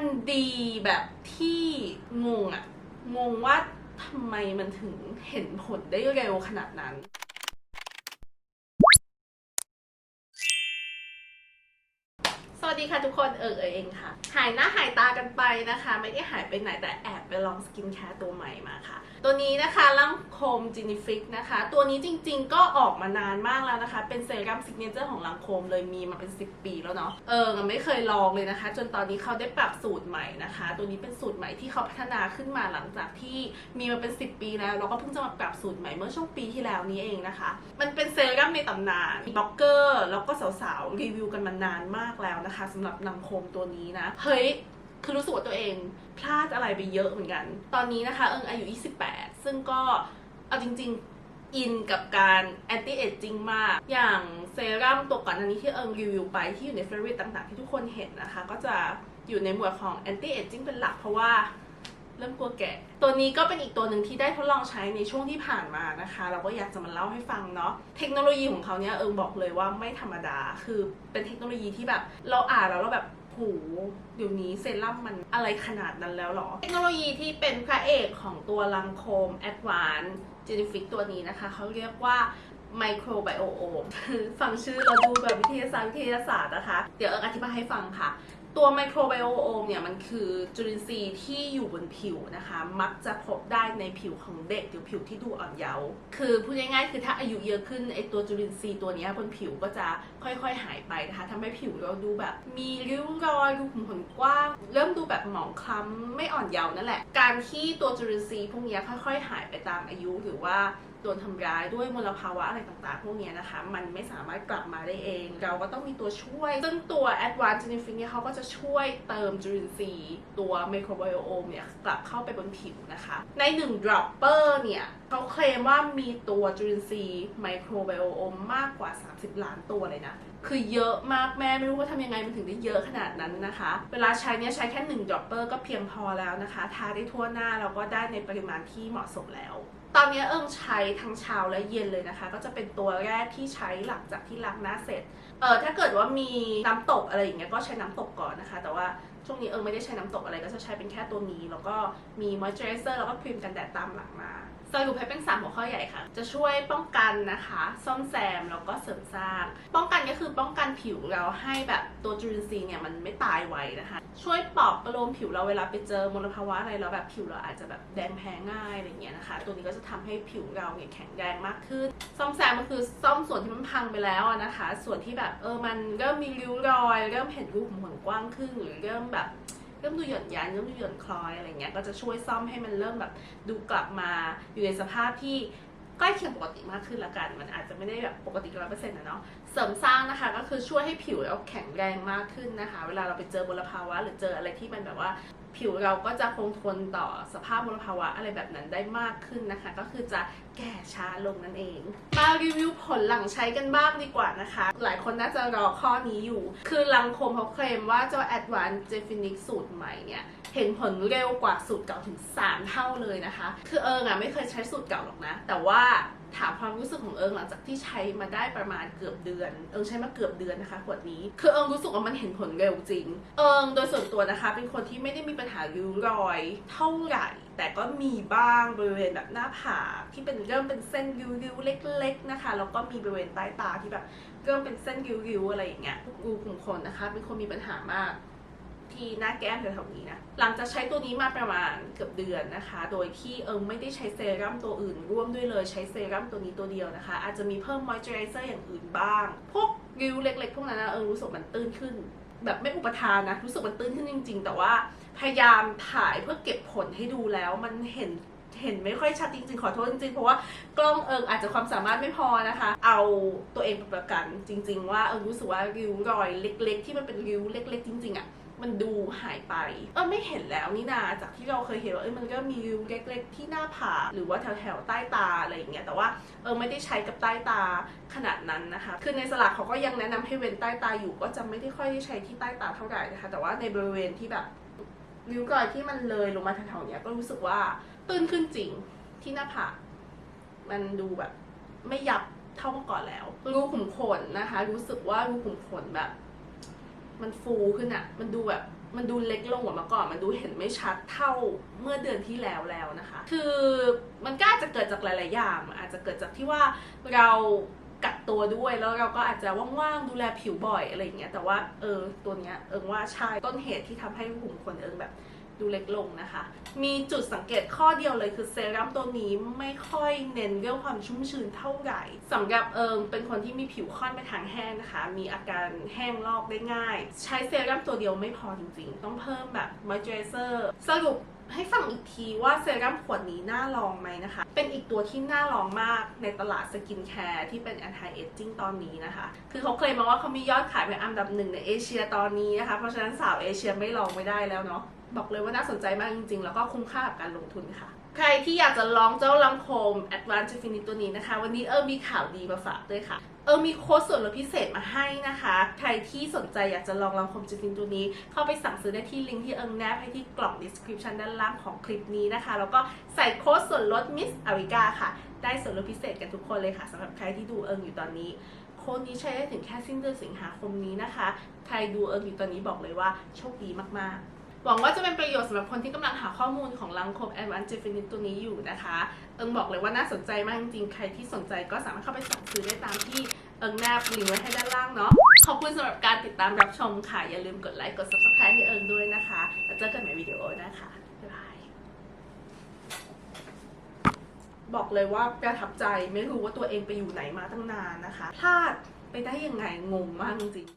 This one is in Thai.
มันดีแบบที่งงอะงงว่าทำไมมันถึงเห็นผลได้เร็วขนาดนั้น สวัสดีค่ะทุกคนเออเออเองค่ะ หายหน้าหายตากันไปนะคะ ไม่ได้หายไปไหนแต่แอบไปลองสกินแคร์ตัวใหม่มาค่ะ ตัวนี้นะคะลังโคมจินิฟิกนะคะ ตัวนี้จริงๆก็ออกมานานมากแล้วนะคะ เป็นเซรั่มซิกเนเจอร์ของลังโคมเลยมีมาเป็น 10 ปีแล้วเนาะเออไม่เคยลองเลยนะคะ จนตอนนี้เขาได้ปรับสูตรใหม่นะคะ ตัวนี้เป็นสูตรใหม่ที่เขาพัฒนาขึ้นมาหลังจากที่มีมาเป็น 10 ปีแล้วเราก็เพิ่งจะมาปรับสูตรใหม่เมื่อช่วงปีที่แล้วนี้เองนะคะ มันเป็นเซรั่มในตำนานบล็อกเกอร์แล้วก็สาวๆรีวิวกันมานานมากแล้วนะคะสำหรับลังโคมตัวนี้นะ เฮ้ย คือรู้สึกว่าตัวเองพลาดอะไรไปเยอะเหมือนกัน ตอนนี้นะคะ เอิงอายุ 28 ซึ่งก็เอาจริง ๆ อินกับการแอนตี้เอจจิ้งมาก อย่างเซรั่มตัวก่อนอันนี้ที่เอิงรีวิวไปที่อยู่ในเฟรนต่างๆ ที่ทุกคนเห็นนะคะ ก็จะอยู่ในหมวดของแอนตี้เอจจิ้งเป็นหลักเพราะว่า เริ่มกลัวแก่ ตัวนี้ก็เป็นอีกตัวหนึ่งที่ได้ทดลองใช้ในช่วงที่ผ่านมานะคะ เราก็อยากจะมาเล่าให้ฟังเนาะเทคโนโลยีของเขาเนี่ยเอิงบอกเลยว่าไม่ธรรมดาคือเป็นเทคโนโลยีที่แบบ เราอ่านแล้วเราแบบโหเดี๋ยวนี้เซรั่มมันอะไรขนาดนั้นแล้วหรอ เทคโนโลยีที่เป็นพระเอกของตัวลังโคม Advanced Genific ตัวนี้นะคะ เขาเรียกว่า Microbiome คือฟังชื่อเราดูแบบวิทยาศาสตร์วิทยาศาสตร์นะคะ เดี๋ยวเอิงอธิบายให้ฟังค่ะ ตัวไมโครไบโอมเนี่ยมันคือจุลินทรีย์ที่อยู่บนผิวนะคะ มักจะพบได้ในผิวของเด็กหรือผิวที่ดูอ่อนเยาว์คือพูดง่ายๆคือถ้าอายุเยอะขึ้นไอตัวจุลินทรีย์ตัวนี้บนผิวก็จะ ค่อยๆ หายไปนะคะทำให้ผิวเราดูแบบ มีริ้วรอยดูขุมขนกว้าง เริ่มดูแบบหมองคล้ำไม่อ่อนเยาว์นั่นแหละ การที่ตัวจุลินทรีย์พวกนี้ค่อยๆ หายไปตามอายุหรือว่าโดนทำร้ายด้วยมลภาวะอะไรต่างๆ พวกนี้นะคะ มันไม่สามารถกลับมาได้เอง เราก็ต้องมีตัวช่วย ซึ่งตัว Advanced Genifix เนี่ยเขาก็จะช่วยเติมจุลินทรีย์ตัว Microbiome เนี่ย กลับเข้าไปบนผิวนะคะ ใน1 dropper เนี่ยเขาเคลมว่ามีตัวจุลินทรีย์ Microbiome มากกว่า 30 ล้านตัวเลยนะคือเยอะมากแม่ไม่รู้ว่าทำยังไงมันถึงได้เยอะขนาดนั้นนะคะ เวลาใช้เนี่ยใช้แค่1 dropper ก็เพียงพอแล้วนะคะทาได้ทั่วหน้าแล้วก็ได้ในปริมาณที่เหมาะสมแล้ว ตอนนี้เอิงใช้ทั้งเช้าและเย็นเลยนะคะ ก็จะเป็นตัวแรกที่ใช้หลังจากที่ล้างหน้าเสร็จเออถ้าเกิดว่ามีน้ำตกอะไรอย่างเงี้ยก็ใช้น้ำตกก่อนนะคะ แต่ว่าช่วงนี้เอิงไม่ได้ใช้น้ำตกอะไรก็จะใช้เป็นแค่ตัวนี้ แล้วก็มีมอยเจอไรเซอร์แล้วก็ครีมกันแดดตามหลังมา สรุปให้เป็น3หัวข้อใหญ่ค่ะ จะช่วยป้องกันนะคะ ซ่อมแซมแล้วก็เสริมสร้าง ป้องกันก็คือป้องกันผิวเราให้แบบตัวจุลินทรีย์เนี่ยมันไม่ตายไวนะคะ ช่วยปลอบประโลมผิวเราเวลาไปเจอมลภาวะอะไรแล้วแบบผิวเราอาจจะแบบแดงแพ้ง่ายอะไรเงี้ยนะคะ ตัวนี้ก็จะทำให้ผิวเราเนี่ยแข็งแรงมากขึ้น ซ่อมแซมมันคือซ่อมส่วนที่มันพังไปแล้วนะคะ ส่วนที่แบบเออมันเริ่มมีริ้วรอยเริ่มเห็นรูขุมขนกว้างขึ้นหรือเริ่มแบบ เริ่มดูหย่อนยานเริ่มดูหย่อนคล้อยอะไรเงี้ยก็จะช่วยซ่อมให้มันเริ่มแบบดูกลับมาอยู่ในสภาพที่ใกล้เคียงปกติมากขึ้นละกัน มันอาจจะไม่ได้แบบปกติร้อยเปอร์เซ็นต์นะเนาะ เสริมสร้างนะคะก็คือช่วยให้ผิวเราแข็งแรงมากขึ้นนะคะ เวลาเราไปเจอมลภาวะ หรือเจออะไรที่มันแบบว่า ผิวเราก็จะคงทนต่อสภาพมลภาวะอะไรแบบนั้นได้มากขึ้นนะคะ ก็คือจะแก่ช้าลงนั่นเอง มารีวิวผลหลังใช้กันบ้างดีกว่านะคะ หลายคนน่าจะรอข้อนี้อยู่ คือลังคมเขาเคลมว่าเจ้า Advanced Definix สูตรใหม่เนี่ย เห็นผลเร็วกว่าสูตรเก่าถึง 3 เท่าเลยนะคะ คือเอิงอะไม่เคยใช้สูตรเก่าหรอกนะ แต่ว่า ถามความรู้สึกของเอิงหลังจากที่ใช้มาได้ประมาณเกือบเดือน เอิงใช้มาเกือบเดือนนะคะขวดนี้คือเอิงรู้สึกว่ามันเห็นผลเร็วจริง เอิงโดยส่วนตัวนะคะ เป็นคนที่ไม่ได้มีปัญหาริ้วรอยเท่าไหร่แต่ก็มีบ้างบริเวณแบบหน้าผากที่เป็นเริ่มเป็นเส้นริ้วๆเล็ก ๆนะคะแล้วก็มีบริเวณใต้ตาที่แบบเริ่มเป็นเส้นริ้วๆอะไรอย่างเงี้ยรูขุมขนนะคะ เป็นคนมีปัญหามาก ที่หน้าแก้มแถวๆนี้นะ หลังจากใช้ตัวนี้มาประมาณเกือบเดือนนะคะ โดยที่เอิงไม่ได้ใช้เซรั่มตัวอื่น ร่วมด้วยเลยใช้เซรั่มตัวนี้ตัวเดียวนะคะ อาจจะมีเพิ่มมอยเจอไรเซอร์อย่างอื่นบ้าง พวกริ้วเล็กๆ พวกนั้นนะเอิงรู้สึกมันตื้นขึ้น แบบไม่อุปทานนะ รู้สึกมันตื้นขึ้นจริง ๆ แต่ว่าพยายามถ่ายเพื่อเก็บผลให้ดูแล้วมันเห็นเห็นไม่ค่อยชัดจริงๆ ขอโทษจริงๆ เพราะว่ากล้องเอิงอาจจะความสามารถไม่พอนะคะ เอาตัวเองเป็นประกันจริง ๆ ว่าเอิงรู้สึกว่าริ้วรอยเล็ก ๆ ที่มันเป็นริ้วเล็ก ๆ จริง ๆอะ มันดูหายไปเออไม่เห็นแล้วนี่นาจากที่เราเคยเห็นว่าเออมันก็มีริ้วเล็กๆที่หน้าผากหรือว่าแถวๆใต้ตาอะไรอย่างเงี้ยแต่ว่าเออไม่ได้ใช้กับใต้ตาขนาดนั้นนะคะ คือในสลักเขาก็ยังแนะนำให้เว้นใต้ตาอยู่ก็จะไม่ได้ค่อยได้ใช้ที่ใต้ตาเท่าไหร่นะคะ แต่ว่าในบริเวณที่แบบริ้วรอยที่มันเลยลงมาแถวๆเนี้ยก็รู้สึกว่าตื้นขึ้นจริงที่หน้าผากมันดูแบบไม่ยับเท่าเมื่อก่อนแล้วรูขุมขนนะคะ รู้สึกว่ารูขุมขนแบบ มันฟูขึ้นอะมันดูแบบมันดูเล็กลงกว่าเมื่อก่อน มันดูเห็นไม่ชัดเท่าเมื่อเดือนที่แล้วแล้วนะคะ คือมันก็อาจจะเกิดจากหลาย ๆ อย่าง อาจจะเกิดจากที่ว่าเรากักตัวด้วย แล้วเราก็อาจจะว่าง ๆ ดูแลผิวบ่อยอะไรอย่างเงี้ย แต่ว่าเออตัวเนี้ยเอิงว่าใช่ต้นเหตุที่ทำให้หุ่มคนเอิงแบบ ดูเล็กลงนะคะ มีจุดสังเกตข้อเดียวเลยคือเซรั่มตัวนี้ไม่ค่อยเน้นเรื่องความชุ่มชื้นเท่าไหร่สำหรับเอิงเป็นคนที่มีผิวค่อนไปทางแห้งนะคะ มีอาการแห้งลอกได้ง่าย ใช้เซรั่มตัวเดียวไม่พอจริงๆ ต้องเพิ่มแบบมอยเจอร์เซอร์สรุปให้ฟังอีกทีว่าเซรั่มขวดนี้น่าลองไหมนะคะ เป็นอีกตัวที่น่าลองมากในตลาดสกินแคร์ที่เป็น anti aging ตอนนี้นะคะ คือเขาเคลมมาว่าเขามียอดขายเป็นอันดับหนึ่งในเอเชียตอนนี้นะคะ เพราะฉะนั้นสาวเอเชียไม่ลองไม่ได้แล้วเนาะ บอกเลยว่าน่าสนใจมากจริงๆ แล้วก็คุ้มค่ากับการลงทุนค่ะ ใครที่อยากจะลองเจ้าลังโคม Advanced Infinite ตัวนี้นะคะ วันนี้เออมีข่าวดีมาฝากด้วยค่ะ เออมีโค้ดส่วนลดพิเศษมาให้นะคะ ใครที่สนใจอยากจะลองลังโคมจิฟินตัวนี้ เข้าไปสั่งซื้อได้ที่ลิงก์ที่เอิงแนบให้ที่กล่อง description ด้านล่างของคลิปนี้นะคะ แล้วก็ใส่โค้ดส่วนลด Miss Ariga ค่ะ ได้ส่วนลดพิเศษกันทุกคนเลยค่ะสำหรับใครที่ดูเอิงอยู่ตอนนี้โค้ดนี้ใช้ได้ถึงแค่สิ้นเดือนสิงหาคมนี้นะคะ ใครดูเอิงอยู่ตอนนี้บอกเลยว่าโชคดีมาก ๆ หวังว่าจะเป็นประโยชน์สำหรับคนที่กำลังหาข้อมูลของลังคม Advanced Definite ตัวนี้อยู่นะคะ เอิงบอกเลยว่าน่าสนใจมากจริงๆ ใครที่สนใจก็สามารถเข้าไปสั่งซื้อได้ตามที่เอิงแนบลิงก์ไว้ให้ด้านล่างเนาะ ขอบคุณสำหรับการติดตามรับชมค่ะ อย่าลืมกดไลค์ กด subscribe ให้เอิงด้วยนะคะ แล้วเจอกันใหม่วิดีโอนะคะ บ๊ายบาย บอกเลยว่าประทับใจไม่รู้ว่าตัวเองไปอยู่ไหนมาตั้งนานนะคะ พลาดไปได้ยังไงงงมากจริง